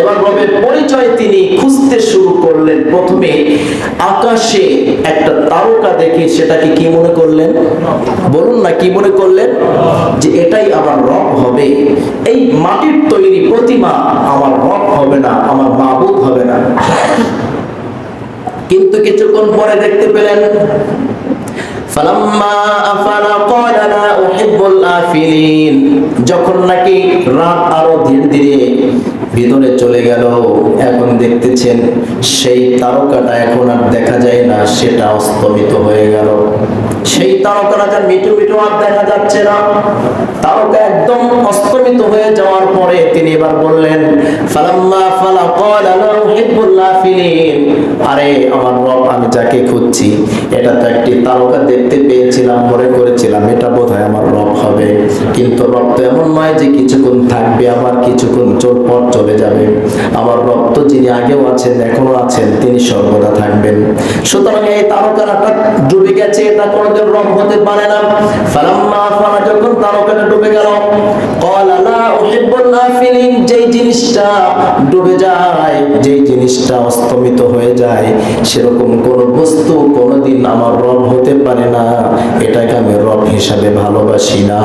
এবার রবের পরিচয় তিনি খুঁজতে শুরু করলেন। প্রথমে আকাশে একটা তারকা দেখে সেটাকে কি মনে করলেন? বলুন না, কি মনে করলেন? যে এটাই আমার রব হবে। এই মাটির তৈরি প্রতিমা আমার রব হবে না, আমার মাবুদ হবে না। কিন্তু কিছুক্ষণ পরে দেখতে পেলেন যখন নাকি রাত আরও ধীরে ধীরে ভিতরে চলে গেল, এখন দেখতেছেন সেই তারকাটা এখন আর দেখা যায় না, সেটা অস্তমিত হয়ে গেল। সেই তারকাটা যার মিটু মিটু আর দেখা যাচ্ছে না। তারকা একদম অস্তমিত হয়ে যাওয়ার পরে তিনি এবার বললেন, ফালাম্মা ফালা ক্বালা লা উহিব্বুল আফিলিন আরে, আমার রব, আমি যাকে খুঁজছি, এটা তো একটি তারকা দেখতে পেয়েছিলাম, মনে করেছিলাম, এটা বোধহয় আমার রব হবে। কিন্তু রব তো এমন নয় যে কিছুক্ষণ থাকবে, আবার কিছুক্ষণ চোর পর চলে যাবে। আমার রক্ত যিনি আগেও আছেন, এখনও আছেন, তিনি সর্বদা থাকবেন। সুতরাং এই তারকাটা ডুবে গেছে এটা কোনোদিন রব হতে পারে না। ফালাম্মা ফালা, যখন তারকাটা ডুবে গেল, ক্বালা লা উহিব্বুল আফিলিন যেই জিনিসটা ডুবে যায় যেই জিনিসটা অস্তমিত হয়ে যায় সেরকম কোন বস্তু কোনোদিন আমার রব হতে পারে না। এটাকে আমি রব হিসাবে ভালোবাসি না।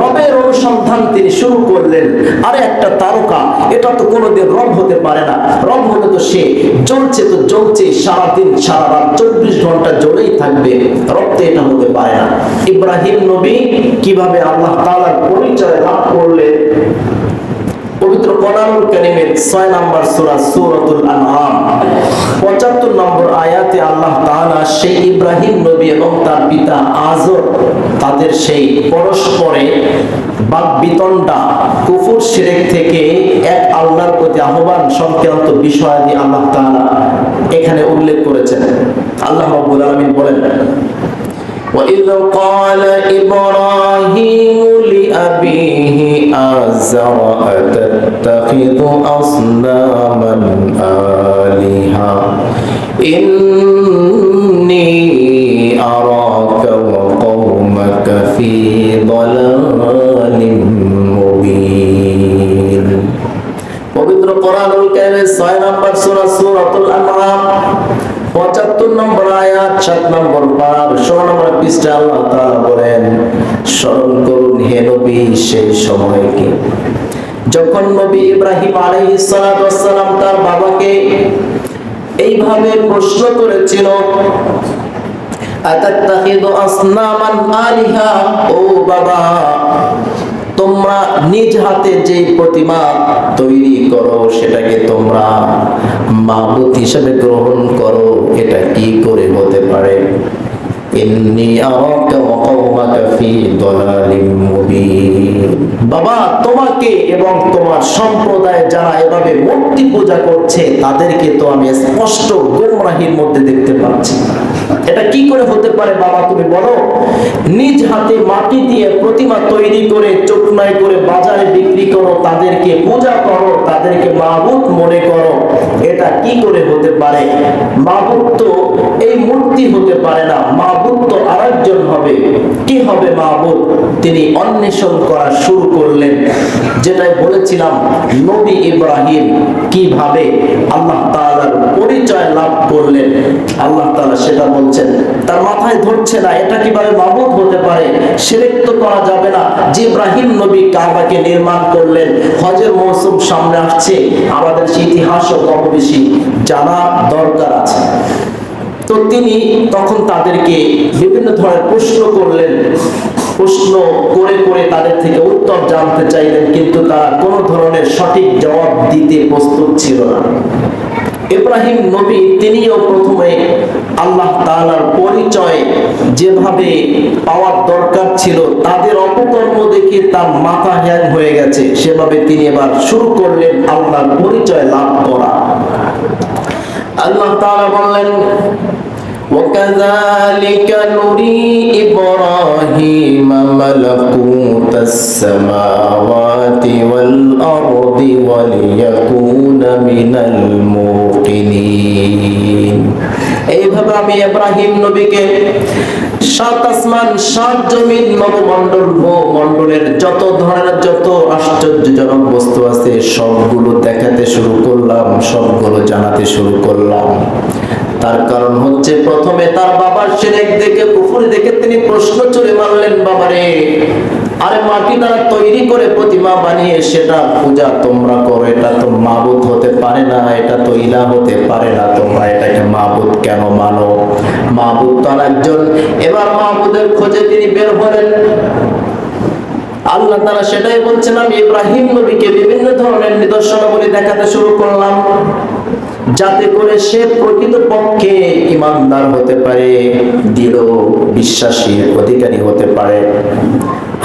রবের অনুসন্ধান তিনি শুরু করলেন। আরে একটা তারকা এটা তো কোনোদিন রব হতে পারে না। রব হলে তো সে জ্বলছে তো জ্বলছে সারাদিন সারা রাত চব্বিশ ঘণ্টা জ্বলেই থাকবে। রব তো এটা হতে পারে না। ইব্রাহিম নবী কীভাবে আল্লাহ তাআলার পরিচয় লাভ করলেন? পবিত্র কোরআনুল কারীমের 6 নম্বর সূরা সূরাতুল আনআম। 75 নম্বর আয়াতে আল্লাহ তাআলা সেই ইব্রাহিম নবী এবং তার পিতা আজর, তাদের সেই পরস্পরে বাক বিতণ্ডা কুফর শিরক থেকে এক আল্লাহর প্রতি আহ্বান সংক্রান্ত বিষয়াদি আল্লাহ তাআলা এখানে উল্লেখ করেছেন। আল্লাহ রাব্বুল আলামিন বলেন وإذ قال إبراهيم لأبيه آزر أتتخذ أصناما آلهة إني أراك وقومك في ضلال مبين পবিত্র কোরআনুল কারীমের 6 নম্বর সূরা সূরাতুল আনআম 75 নম্বর 7 নম্বর পার 16 নম্বর পৃষ্ঠা আল্লাহ তাআলা বলেন, স্মরণ করুন হে নবী সেই সময়কে। যখন নবী ইব্রাহিম আলাইহিস সালাতু ওয়াসসালাম তার বাবাকে এইভাবে প্রশ্ন করেছিল আতাত্তাখিদু আসনামান আলিহা, ও বাবা তোমরা নিজ হাতে যে প্রতিমা তৈরি করো, সেটাকে তোমরা মাবুত হিসেবে গ্রহণ করো, এটা কি করে হতে পারে? বাবা, তোমাকে এবং তোমার সম্প্রদায় যারা এভাবে মূর্তি পূজা করছে, তাদেরকে তো আমি স্পষ্ট গোমরাহির মধ্যে দেখতে পাচ্ছি এটা কি করে হতে পারে বাবা, তুমি বলো? নিজ হাতে মাটি দিয়ে প্রতিমা তৈরি করে, চোখনায় করে বাজারে বিক্রি করো, তাদেরকে পূজা করো, তাদেরকে মাহবুদ মনে করো। এটা কি করে হতে পারে? মাহবুদ তো এই মূর্তি হতে পারে না মাহবুদ তো আরেকজন হবে। কি হবে মাহবুদ তিনি অন্বেষণ করা শুরু করলেন। যেটাই বলেছিলাম, নবী ইব্রাহিম কীভাবে আল্লাহ তাআলার পরিচয় লাভ করলেন, আল্লাহ তাআলা সেটা বলছেন, তার মাথায় ধরছে না, এটা কীভাবে মাবুদ হতে পারে? শিরক তো করা যাবে না। যে ইব্রাহিম নবী কাবাকে নির্মাণ করলেন, হজের মৌসুম সামনে আসছে, আমাদের ইতিহাসও কম বেশি জানা দরকার আছে। তো তিনি তখন তাদেরকে বিভিন্ন ধরনের প্রশ্ন করলেন, প্রশ্ন করে করে তাদের থেকে উত্তর জানতে চাইলেন, কিন্তু তারা কোনো ধরনের সঠিক জবাব দিতে প্রস্তুত ছিল না। ইব্রাহিম নবী তিনিও প্রথমে আল্লাহ তাআলার পরিচয় যেভাবে পাওয়ার দরকার ছিল তাদের অপকর্ম দেখে তার মাথা হ্যাং হয়ে গেছে সেভাবে তিনি এবার শুরু করলেন আল্লাহর পরিচয় লাভ করা আল্লাহ তাআলা বললেন وكذلك نري إبراهيم ملكوت السماوات والأرض وليكون من الموقنين আমি ইব্রাহিম নবীকে সাত আসমান, সাত জমিন নবমণ্ডল ভূমণ্ডলের যত ধরনের যত আশ্চর্যজনক বস্তু আছে, সবগুলো দেখাতে শুরু করলাম, সবগুলো জানাতে শুরু করলাম। তার কারণ হচ্ছে প্রথমে তার বাবার সেরেক দেখে পুকুর দেখে তিনি প্রশ্ন চলে মারলেন, বাবারে আরে মাটি দ্বারা তৈরি করে প্রতিমা বানিয়ে সেটা পূজা তোমরা করো, এটা তো মাবুদ হতে পারে না, এটা তো ইলা হতে পারে না, তোমরা এটাকে মাবুদ কেন মানো? মাবুদ তো একজন। এবার মাবুদের খোঁজে তিনি বের হলেন। আল্লাহ তারা সেটাই বলছেন, আমি ইব্রাহিম নবীকে বিভিন্ন ধরনের নিদর্শনাবলী দেখাতে শুরু করলাম, যাতে করে সে প্রকৃত পক্ষে ইমানদার হতে পারে, দৃঢ় বিশ্বাসী, অধিকারী হতে পারে।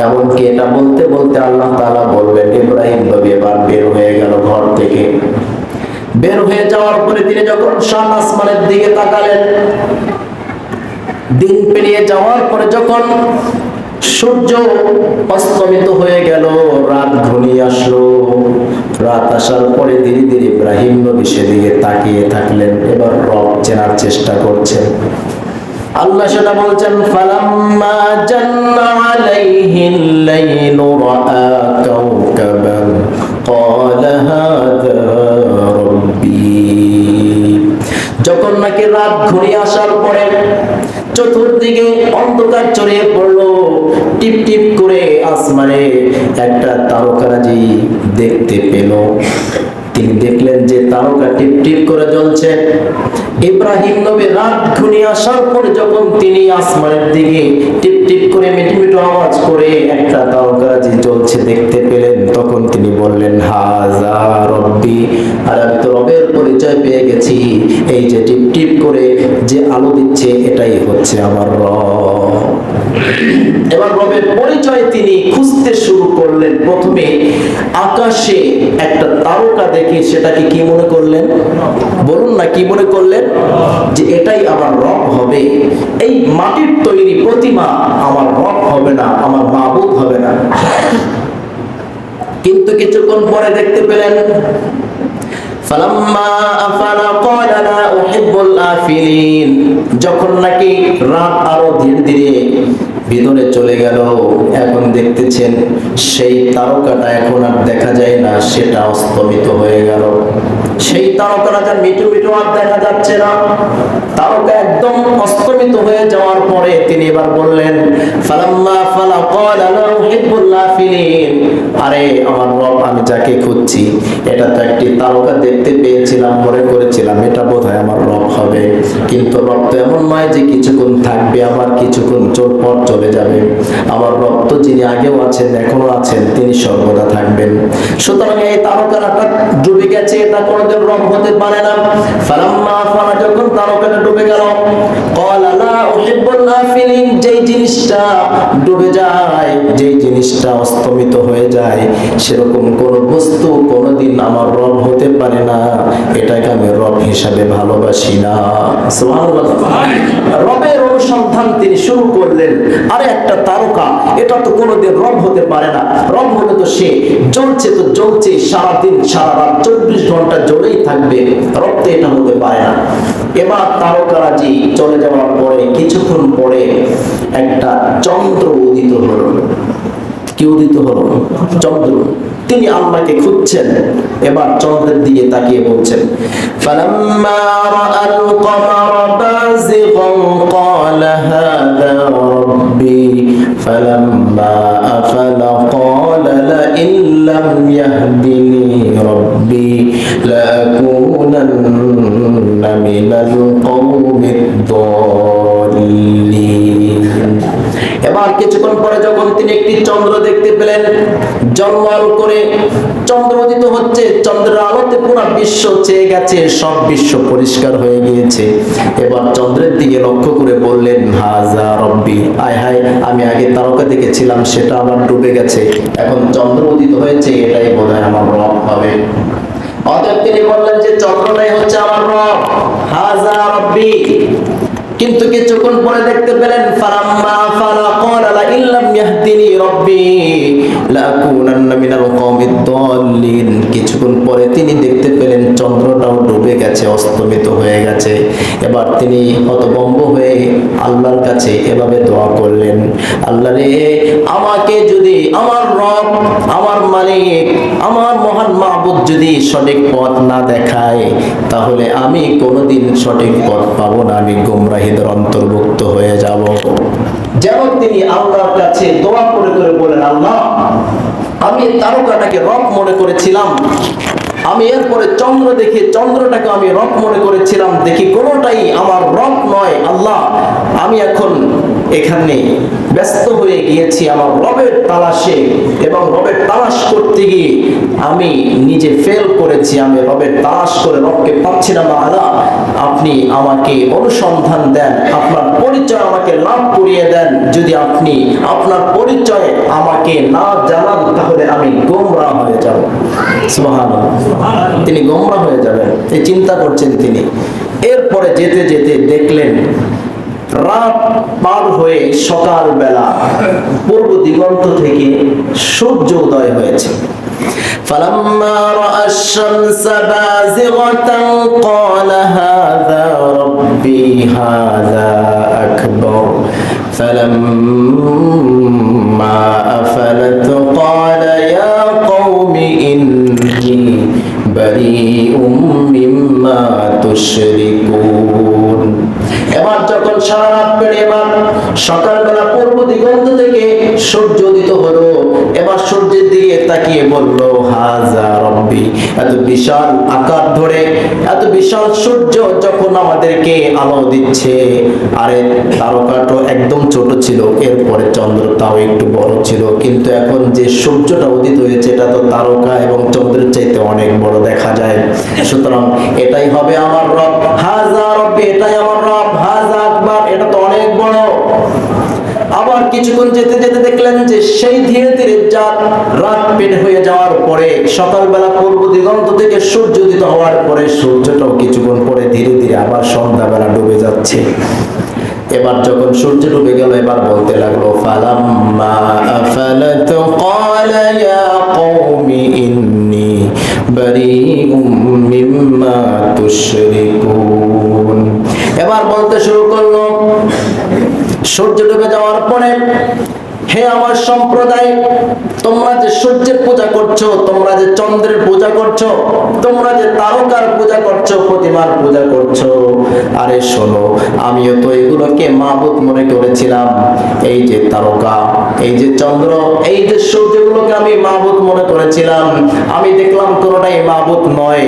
এমনকি এটা বলতে বলতে আল্লাহ তাআলা বললেন ইব্রাহিম নবী এবার বের হয়ে গেল ঘর থেকে। বের হয়ে যাওয়ার পরে তিনি যখন সাত আসমানের দিকে তাকালেন, দিন পেরিয়ে যাওয়ার পরে যখন সূর্য অস্তমিত হয়ে গেল, রাত ঘনিয়ে আসলো। রাত আসার পরে ধীরে ধীরে ইব্রাহিম নবী সেদিকে তাকিয়ে থাকলেন, এবার রব চেনার চেষ্টা করছেন। আল্লাহ সেটা বলছেন, ফালাম্মা জান্না রাআ কাওকাবান, ক্বালা হাযা রাব্বি। যখন নাকি রাত ঘুরিয়ে আসার পরে চতুর্দিকে অন্ধকার ছড়িয়ে পড়ল, টিপ টিপ করে আসমানে একটা তারকারাজি দেখতে পেল। তিনি দেখলেন যে তারকা টিপ টিপ করে জ্বলছে। ইব্রাহিম নবী রাত ঘুনি আসার পরে যখন তিনি আসমানের দিকে টিপ টিপ করে মিটমিটো মিটি আওয়াজ করে একটা তারকা যে জ্বলছে দেখতে পেলেন, তখন তিনি বললেন, হাজা রব্বি। আর আমি তো রবের পরিচয় পেয়ে গেছি। এই যে টিপ টিপ করে যে আলো দিচ্ছে, এটাই হচ্ছে আমার এবার রবের পরিচয় তিনি খুঁজতে শুরু করলেন। প্রথমে আকাশে একটা তারকা দেখে সেটাকে কি মনে করলেন? বলুন না, কি মনে করলেন? যে এটাই আমার রব হবে। এই মাটির তৈরি প্রতিমা আমার রব হবে না, আমার মাবুদ হবে না। কিন্তু কিছুক্ষণ পরে দেখতে পেলেন ফালাম্মা আফালা قال لا উহিব্বুল আফিলিন। যখন নাকি রাত আরও ধীরে ধীরে ভিতরে চলে গেল, এখন দেখতেছেন সেই তারকাটা এখন আর দেখা যায় না, সেটা অস্তমিত হয়ে গেল। সেই তারকাটা যার মিটু মিটু আর দেখা যাচ্ছে না। তারকা একদম অস্তমিত হয়ে যাওয়ার পরে তিনি এবার বললেন, ফালাম্মা ফালা ক্বালা লা উহিব্বুল আফিলিন আরে, আমার রব, আমি যাকে খুঁজছি, এটা তো একটি তারকা দেখতে পেয়েছিলাম, মনে করেছিলাম, এটা বোধহয় আমার রব হবে। কিন্তু রব তো এমন নয় যে কিছুক্ষণ থাকবে আবার কিছুক্ষণ চোর পর চলে যাবে আমার রক্ত যিনি আগেও আছেন এখনও আছেন, তিনি সর্বদা থাকবেন। সুতরাং এই তারকাটা ডুবে গেছে, এটা কোনোদিন রব হতে পারে না। ফালাম্মা ফালা, যখন তারকাটা ডুবে গেল ক্বালা লা উহিব্বুল নাফিলিন, যেই জিনিসটা ডুবে যায়, যেই জিনিসটা অস্তমিত হয়ে যায়, সেরকম কোন বস্তু কোনোদিন আমার রব হতে পারে না। এটাকে আমি রব হিসাবে ভালোবাসি না। রবের অনুসন্ধান তিনি শুরু করলেন। আরে একটা তারকা, এটা তো কোনোদিন রব হতে পারে না। রব হলে তো সে জ্বলছে, তো জ্বলছে সারাদিন, সারা রাত চব্বিশ ঘণ্টা জ্বলেই থাকবে। রব তো এটা হতে পারে না। এবার তারকারাজি চলে যাওয়ার পরে, কিছুক্ষণ পরে একটা চন্দ্র উদিত হলো। কি উদিত হলো চন্দ্র তিনি আল্লাহকে খুঁজছেন। এবার চন্দ্রের দিকে তাকিয়ে বলছেন মিনাল কওমিদ কিছুক্ষণ পরে যখন তিনি একটি চন্দ্র দেখতে পেলেন জন্মাল করে চন্দ্র উদিত হচ্ছে, চন্দ্রের আলোতে পুরো বিশ্ব চেয়ে গেছে, সব বিশ্ব পরিষ্কার হয়ে গিয়েছে। এবার চন্দ্রের দিকে লক্ষ্য করে বললেন, হাজা রব্বি, আয় হায়, আমি আগে তারকা দেখেছিলাম, সেটা আমার ডুবে গেছে। এখন চন্দ্র উদিত হয়েছে, এটাই বোধহয় আমার রব হবে। অতএব তিনি বললেন যে, চন্দ্রটাই হচ্ছে আমার রব। হাজা রব্বি কিন্তু কিছুক্ষণ পরে দেখতে পেলেন ফালাম্মা ফালা ক্বালা লা ইল্লাম ইয়াহদিনি রাব্বি লাকুনান্না মিনাল কওমিদ দাল্লিন। কিছুক্ষণ পরে তিনি দেখতে পেলেন চন্দ্রটাও ডুবে গেছে, অস্তমিত হয়ে গেছে। এবার তিনি হতবম্ব হয়ে আল্লাহর কাছে এভাবে দোয়া করলেন, আল্লাহ রে, আমাকে যদি আমার রব, আমার মালিক, আমার মহান মাহবুদ যদি সঠিক পথ না দেখায়, তাহলে আমি কোনোদিন সঠিক পথ পাবো না। আমি গুমরাহিদের অন্তর্ভুক্ত হয়ে তিনি আল্লাহর কাছে দোয়া করে করে বলেন, আল্লাহ, আমি তারকাটাকে রব মনে করেছিলাম। আমি এরপরে চন্দ্র দেখে চন্দ্রটাকে আমি রব মনে করেছিলাম। দেখি কোনোটাই আমার রব নয়, আল্লাহ। আমি এখন এখানে ব্যস্ত হয়ে গিয়েছি আমার রবের তালাশে এবং রবের তালাশ করতে গিয়ে আমি নিজে ফেল করেছি, আমি রবের তালাশ করে রবকে পাচ্ছি না আলা আপনি আমাকে অনুসন্ধান দেন, আপনার পরিচয় আমাকে লাভ করিয়ে দেন। যদি আপনি আপনার পরিচয় আমাকে না জানান, তাহলে আমি গোমরা হয়ে যাব। তিনি গোমরা হয়ে যাবেন। এই চিন্তা করছেন তিনি। এরপরে যেতে যেতে দেখলেন রাত পার হয়ে সকাল বেলা পূর্ব দিগন্ত থেকে সূর্য উদয় হয়েছে فلما رأى الشمس بازغة قال هذا ربي هذا أكبر فلما أفلت قال يا قوم إني بريء مما تشركون এবার যখন সারা রাত পেরে এবার সকালবেলা পূর্ব দিগন্ত থেকে সূর্য উদিত হলো। এবার সূর্যের দিকে তাকিয়ে বলল, হাজা রব্বি, এত বিশাল আকার ধরে, এত বিশাল সূর্য যখন আমাদেরকে আলো দিচ্ছে। আরে, তারকাটো একদম ছোট ছিল, এরপরে চন্দ্র তাও একটু বড় ছিল, কিন্তু এখন যে সূর্যটা উদিত হয়েছে, এটা তো তারকা এবং চন্দ্রের চাইতে অনেক বড় দেখা যায়। সুতরাং এটাই হবে আমার রব। হাজা রব্বি, এটাই আমার রব। হাজা আকবার, এটা তো অনেক বড়। আবার কিছুক্ষণ যেতে যেতে দেখলেন যে সেই ধীরে ধীরে যার রাত পেট হয়ে যাওয়ার পরে, সকালবেলা পূর্ব দিগন্ত থেকে সূর্য উদিত হওয়ার পরে সূর্যটাও কিছুক্ষণ পরে ধীরে ধীরে আবার সন্ধ্যাবেলা ডুবে যাচ্ছে। এবার যখন সূর্য ডুবে গেল, এবার বলতে লাগল, ফালাম্মা আফালাত? ক্বালা ইয়া কওমি ইন্নী বারীউম মিম্মা তুশরিকুন সূর্য ডুবে যাওয়ার পরে হে আমার সম্প্রদায়, তোমরা যে সূর্যের পূজা করছ, তোমরা যে চন্দ্রের পূজা করছ, তোমরা যে তারকার পূজা করছ, প্রতিমার পূজা করছ। আরে শোনো, আমিও তো এগুলোকে মাবুদ মনে করেছিলাম। এই যে তারকা, এই যে চন্দ্র, এই যে সূর্যগুলোকে আমি মাহবুত মনে করেছিলাম। আমি দেখলাম কোনোটাই মাবুদ নয়।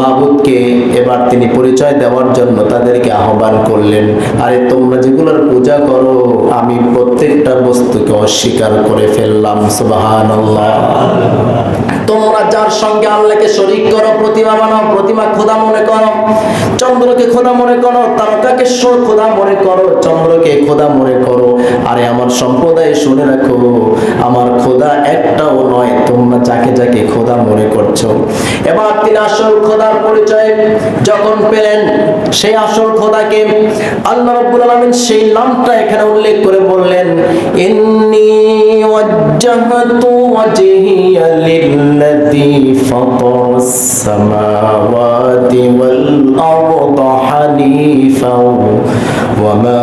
মাবুদকে এবার তিনি পরিচয় দেওয়ার জন্য তাদেরকে আহ্বান করলেন, আরে তোমরা যেগুলোর পূজা করো, আমি প্রত্যেকটা বস্তুকে অস্বীকার করে ফেললাম সুবহানাল্লাহ। তোমরা যার সঙ্গে আল্লাহকে শরীক করো, প্রতিমা বানাও, প্রতিমা খোদা মনে করো, চন্দ্রকে খোদা মনে করো, তারকাকে খোদা মনে করো, চন্দ্রকে খোদা মনে করো। আরে আমার সম্প্রদায় শুনে রাখো, আমার খোদা একটাও নয়, তোমরা যাকে যাকে খোদা মনে করছ। এবার তিনি আসল খোদার পরিচয় যখন পেলেন, সেই আসল খোদাকে আল্লাহ রাব্বুল আলামিন সেই নামটা এখানে উল্লেখ করে বললেন, ইন্নী ওয়াজ্জাহতু ওয়াজহিয়া লিল্লাযী ফাতারাস সামাওয়াতি ওয়াল আরদা হানিফাও ওয়ামা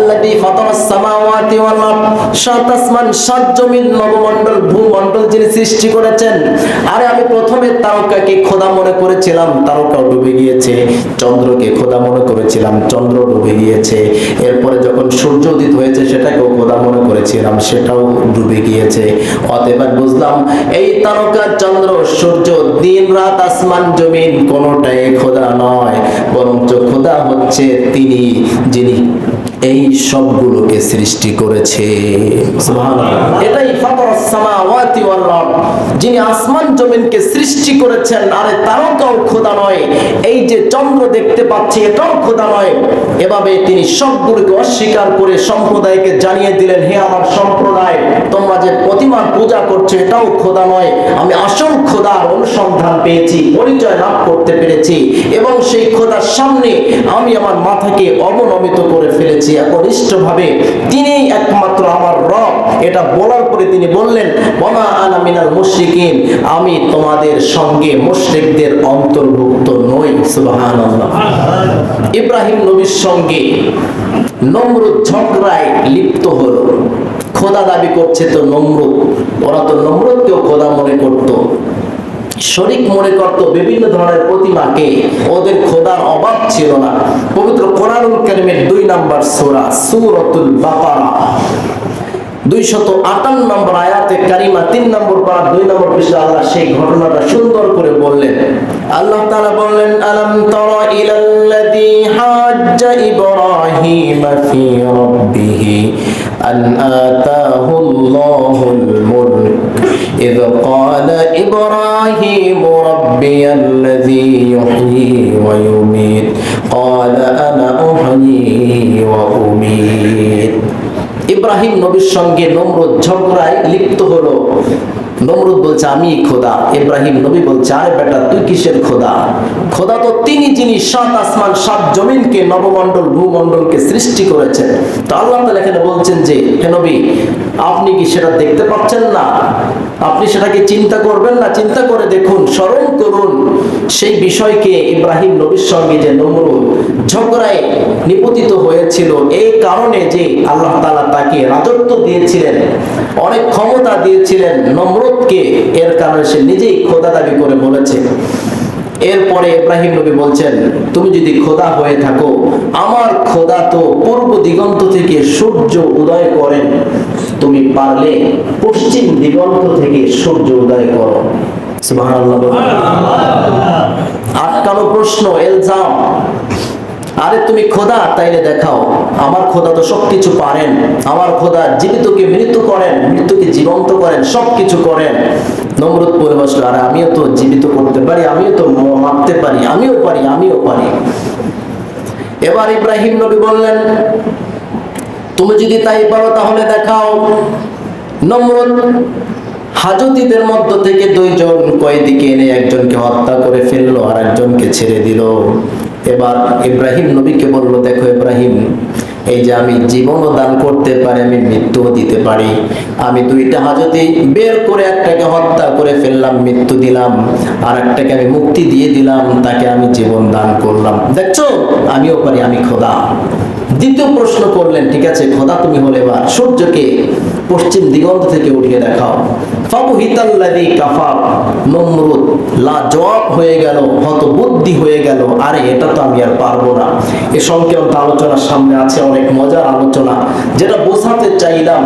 আল্লাযী ফাতারাস সামাওয়াতি ওয়াল আরদ, সাত আসমান, সাত জমিন নবমণ্ডল, ভূমণ্ডল যিনি সৃষ্টি করেছেন। আরে আমি প্রথমে তারকাকে খোদা মনে করেছিলাম, তারকাও ডুবে গিয়েছে। চন্দ্রকে খোদা মনে করেছিলাম, চন্দ্র ডুবে গিয়েছে। এরপরে যখন সূর্য উদিত হয়েছে, সেটাকেও খোদা মনে করেছিলাম, সেটাও ডুবে গিয়েছে। অতএব বুঝলাম, এই তারকা, চন্দ্র, সূর্য, দিন, রাত, আসমান, জমিন, কোনোটাই খোদা নয়, বরঞ্চ খোদা হচ্ছে তিনি, যিনি এই সবগুলোকে সৃষ্টি করেছে। এটাই। যিনি আসমান জমিনকে সৃষ্টি করেছেন আরে তারকাও খোদা নয়। এই যে চন্দ্র দেখতে পাচ্ছি এটাও খোদা নয়। এভাবে তিনি সবগুলোকে অস্বীকার করে সম্প্রদায়কে জানিয়ে দিলেন হে আমার সম্প্রদায় তোমরা যে প্রতিমার পূজা করছ এটাও খোদা নয়। আমি আসল খোদার অনুসন্ধান পেয়েছি পরিচয় লাভ করতে পেরেছি। এবং সেই খোদার সামনে আমি আমার মাথাকে অবনমিত করে ফেলেছি। একনিষ্ঠভাবে তিনি একমাত্র আমার রব, এটা বলার পরে তিনি বললেন, ওমা আনা মিনাল মুশরিকিন, আমি তোমাদের সঙ্গে মুশরিকদের অন্তর্ভুক্ত নই। সুবহানাল্লাহ। ইব্রাহিম নবীর সঙ্গে নমরুদ ঝগড়ায় লিপ্ত হলো। খোদা দাবি করছে তো নমরুদ, ওরা তো নমরুদকেও খোদা মনে করতো। শরিক মনে করত বিভিন্ন ধরনের প্রতিমাকে ওদের খোদার অভাব ছিল না। পবিত্র কোরআনুল কারিমের দুই নাম্বার সূরা, সূরাতুল বাকারা। আটান্ন নম্বর আয়াতে কারিমা, তিন নম্বর দুই নম্বর আল্লাহ সেই ঘটনাটা সুন্দর করে বললেন। আল্লাহ বললেন তারা হাজ্জা ইব্রাহিম ফি আন আতাহু আল্লাহুল মুলক إذ قال إبراهيم ربي الذي يحيي ويميت قال أنا أحيي وأميت ইব্রাহিম নবীর সঙ্গে নমরুদ ঝগড়ায় লিপ্ত হলো নমরুদ বলছে, আমি খোদা। ইব্রাহিম নবী বলছে, আরে বেটা, তুই কিসের খোদা? খোদা তো তিনি যিনি সাত আসমান, সাত জমিনকে, নবমণ্ডল, ভূমণ্ডলকে সৃষ্টি করেছেন। তো আল্লাহ তাআলা এখানে বলছেন যে, হে নবী, আপনি কি সেটা দেখতে পাচ্ছেন না? আপনি সেটাকে চিন্তা করবেন না? চিন্তা করে দেখুন, স্মরণ করুন। সেই বিষয়কে ইব্রাহিম নবীর সঙ্গে যে নমরুদ ঝগড়ায় নিপতিত হয়েছিল, এই কারণে যে আল্লাহ তাআলা তাকে রাজত্ব দিয়েছিলেন। অনেক ক্ষমতা দিয়েছিলেন নমরুদকে। এর কারণে সে নিজেই খোদা দাবি করে বলেছে। এরপরে ইব্রাহিম নবী বলছেন, তুমি যদি খোদা হয়ে থাকো, আমার খোদা তো পূর্ব দিগন্ত থেকে সূর্য উদয় করেন। তুমি পারলে পশ্চিম দিগন্ত থেকে সূর্য উদয় করো। আটকানো প্রশ্ন, এলজাম। আরে তুমি খোদা, তাইলে দেখাও। আমার খোদা তো সবকিছু পারেন। আমার খোদা জীবিতকে মৃত্যু করেন, মৃত্যুকে জীবন্ত করেন, সবকিছু করেন। নমরুদ পরে বসল, আরে আমিও তো জীবিত করতে পারি, আমিও তো মারতে পারি, আমিও পারি আমিও পারি। এবার ইব্রাহিম নবী বললেন, তুমি যদি তাই পারো তাহলে দেখাও। নমরুদ হাজতিদের মধ্য থেকে দুইজন কয়েদিকে এনে একজনকে হত্যা করে ফেলল আর একজনকে ছেড়ে দিল। এবার ইব্রাহিম নবীকে বলল, দেখো ইব্রাহিম, এই যে আমি জীবনও দান করতে পারি, আমি মৃত্যুও দিতে পারি। আমি দুইটা হাজতে বের করে একটাকে হত্যা করে ফেললাম, মৃত্যু দিলাম আর একটাকে আমি মুক্তি দিয়ে দিলাম, তাকে আমি জীবন দান করলাম। দেখছ? আমিও পারি, আমি খোদা। দ্বিতীয় প্রশ্ন করলেন, ঠিক আছে, খোদা তুমি হলে এবার। সূর্যকে পশ্চিম দিগন্ত থেকে উঠিয়ে দেখাও। হয়ে গেল হয়ে গেল, আরে এটা তো আমি আর পারব না। এ সংক্রান্ত আলোচনার সামনে আছে অনেক মজার আলোচনা, যেটা বোঝাতে চাইলাম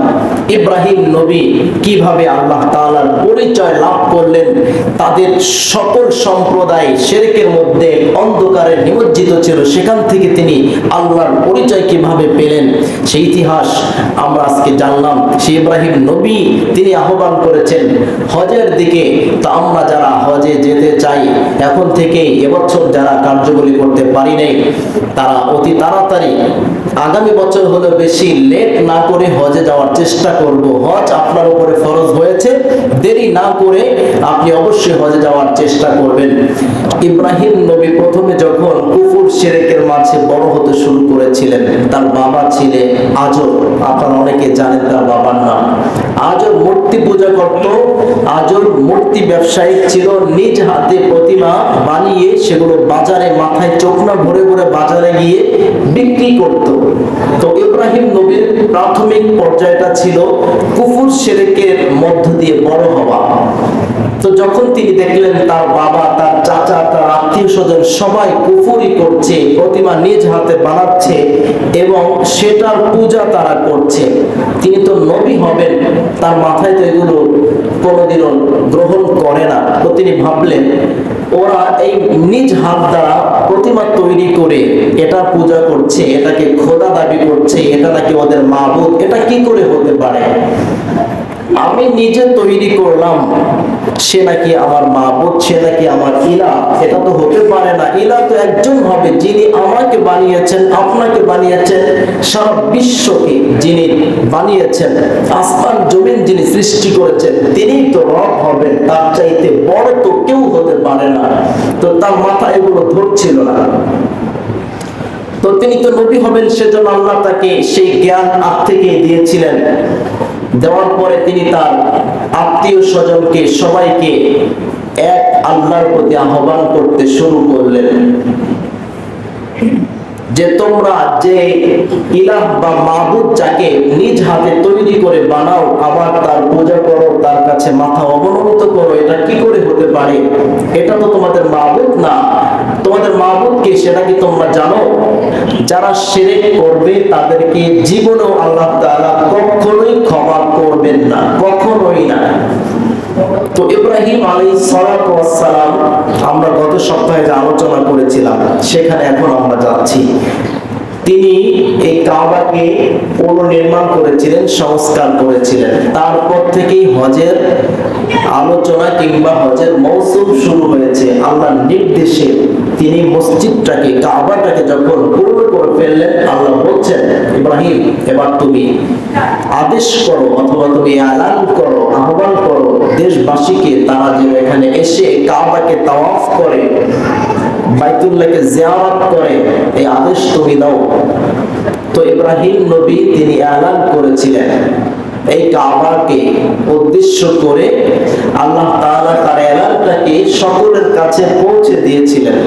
ইব্রাহিম নবী কীভাবে আল্লাহ তাআলার পরিচয় লাভ করলেন, তাদের সকল সম্প্রদায় শেরেকের মধ্যে অন্ধকারে নিমজ্জিত ছিল, সেখান থেকে তিনি আল্লাহর পরিচয় কীভাবে পেলেন, সেই ইতিহাস আমরা আজকে জানলাম। সে ইব্রাহিম নবী, তিনি আহ্বান করেছেন হজের দিকে তো আমরা যারা হজে যেতে চাই, এখন থেকে এবছর যারা কার্যকরী করতে পারি নাই, তারা অতি তাড়াতাড়ি আগামী বছর হলে বেশি লেট না করে হজে যাওয়ার চেষ্টা করব। হজ আপনার উপরে ফরজ হয়েছে, দেরি না করে আপনি অবশ্যই হজে যাওয়ার চেষ্টা করবেন। ইব্রাহিম নবী প্রথমে যখন কুফুর শিরকের মাঝে বড় হতে শুরু করেছিলেন, তার বাবা ছিলেন আজর। আপনারা অনেকে জানেন তার বাবার নাম। আজর মূর্তি পূজা করত আজর মূর্তি ব্যবসায়িক ছিল, নিজ হাতে প্রতিমা বানিয়ে সেগুলো বাজারে মাথায় চোখনা ভরে ভরে বাজারে গিয়ে বিক্রি করত। তো ইব্রাহিম নবীর প্রাথমিক পর্যায়টা ছিল কুফুর শিরকের মধ্য দিয়ে বড় হওয়া। তো যখন তিনি দেখলেন তার বাবা, তার চাচা, তার আত্মীয় স্বজন সবাই কুফুরি করছে, প্রতিমা নিজ হাতে বানাচ্ছে এবং সেটার পূজা তারা করছে তিনি তো নবী হবেন, তার মাথায় তো এগুলো কোনোদিনও গ্রহণ করে না। তো তিনি ভাবলেন, ওরা এই নিজ হাত দ্বারা প্রতিমা তৈরি করে এটা পূজা করছে, এটাকে খোদা দাবি করছে, এটা নাকি ওদের মাহবুদ এটা কি করে হতে পারে? আমি নিজে তৈরি করলাম। সে নাকি আমার মাবুদ, সে নাকি আমার ইলা। এটা তো হতে পারে না। ইলা তো একজন হবে যিনি আমাকে বানিয়েছেন, আপনাকে বানিয়েছেন, সারা বিশ্বকে যিনি বানিয়েছেন, আসমান, জমিন যিনি সৃষ্টি করেছেন, তিনি তো রব হবেন। তার চাইতে বড় তো কেউ হতে পারে না। তো তার মাথা এগুলো ধরছিল না। তো তিনি তো নবী হবেন, সেজন্য আল্লাহ তাকে সেই জ্ঞান আগ থেকে দিয়েছিলেন। দেওয়ার পরে তিনি তার আত্মীয় স্বজনকে, সবাইকে এক আল্লাহর প্রতি আহ্বান করতে শুরু করলেন। যে তোমরা যে ইলাহ বা মাবুদ যাকে নিজ হাতে তৈরি করে বানাও, আবার তার পূজা করো, তার কাছে মাথা অবনমিত করো, এটা কি করে হতে পারে? এটা তো তোমাদের মাবুদ না। তোমাদের মাবুদ কে সেটা কি তোমরা জানো, যারা শিরিক করবে তাদেরকে জীবনেও আল্লাহ তাআলা কখনোই ক্ষমা করবেন না, কখনোই না। তো ইব্রাহিম আলী সালাম আমরা গত সপ্তাহে যে আলোচনা করেছিলাম, সেখানে এখন আমরা যাচ্ছি। তিনি এই কাবাকে পুনর্নির্মাণ করেছিলেন, সংস্কার করেছিলেন। তারপর থেকেই হজের আলোচনা কিংবা হজের মৌসুম শুরু হয়েছে, আল্লাহর নির্দেশে। তিনি মসজিদটাকে, কাবাটাকে যখন পূর্ণ করে ফেললেন, আল্লাহ বলছেন, ইব্রাহিম, এবার তুমি আদেশ করো অথবা তুমি এলান করো, আহ্বান করো, দেশবাসীকে তারা যেন এখানে এসে কাবাকে তাওয়াফ করে, বাইতুল্লাহকে জিয়ারত করে, এই আদেশ তুমি দাও। তো ইব্রাহিম নবী তিনি এলান করেছিলেন। এই কাবাকে উদ্দেশ্য করে আল্লাহ তাআলা তার এলানটাকে সকলের কাছে পৌঁছে দিয়েছিলেন।